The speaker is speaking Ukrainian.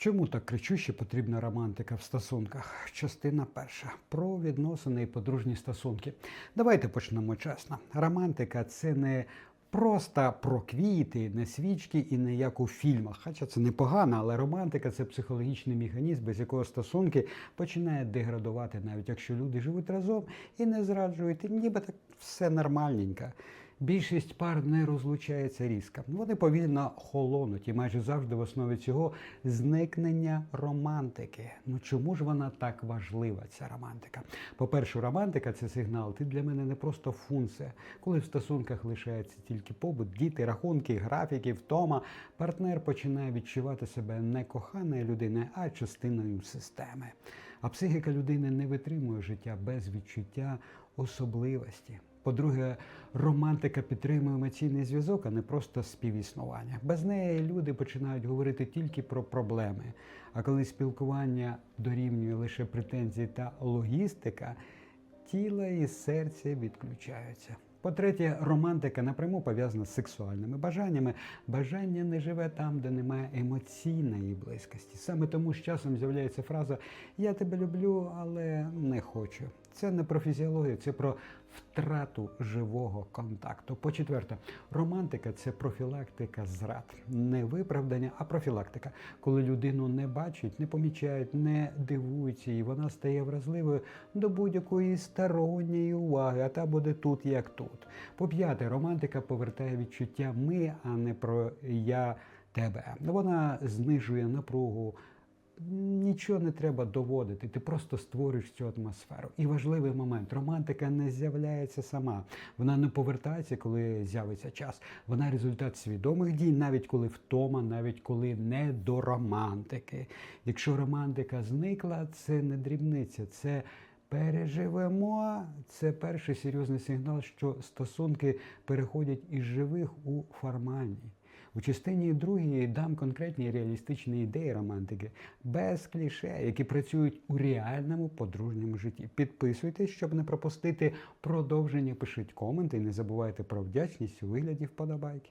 Чому так кричуще потрібна романтика в стосунках? Частина перша про відносини і подружні стосунки. Давайте почнемо чесно. Романтика це не просто про квіти, не свічки і не як у фільмах. Хоча це непогано, але романтика це психологічний механізм, без якого стосунки починають деградувати, навіть якщо люди живуть разом і не зраджують, ніби так все нормальненько. Більшість пар не розлучається різко. Вони повільно холонуть і майже завжди в основі цього зникнення романтики. Ну чому ж вона так важлива, ця романтика? По-перше, романтика це сигнал. Ти для мене не просто функція. Коли в стосунках лишається тільки побут, діти, рахунки, графіки, втома, партнер починає відчувати себе не коханою людиною, а частиною системи. А психіка людини не витримує життя без відчуття особливості. По-друге, романтика підтримує емоційний зв'язок, а не просто співіснування. Без неї люди починають говорити тільки про проблеми. А коли спілкування дорівнює лише претензії та логістика, тіло і серце відключаються. По-третє, романтика напряму пов'язана з сексуальними бажаннями. Бажання не живе там, де немає емоційної близькості. Саме тому з часом з'являється фраза Я тебе люблю, але не хочу. Це не про фізіологію, це про втрату живого контакту. По-четверте, романтика це профілактика зрад, не виправдання, а профілактика. Коли людину не бачать, не помічають, не дивуються, і вона стає вразливою до будь-якої сторонньої уваги, а та буде тут, як тут. По-п'яте, романтика повертає відчуття ми, а не про я тебе. Вона знижує напругу. Нічого не треба доводити, ти просто створюєш цю атмосферу. І важливий момент: романтика не з'являється сама. Вона не повертається, коли з'явиться час. Вона результат свідомих дій, навіть коли втома, навіть коли не до романтики. Якщо романтика зникла, це не дрібниця, це. Переживемо, це перший серйозний сигнал, що стосунки переходять із живих у формальні. У частині другій дам конкретні реалістичні ідеї романтики без кліше, які працюють у реальному подружньому житті. Підписуйтесь, щоб не пропустити продовження. Пишіть коменти і не забувайте про вдячність у вигляді вподобайки.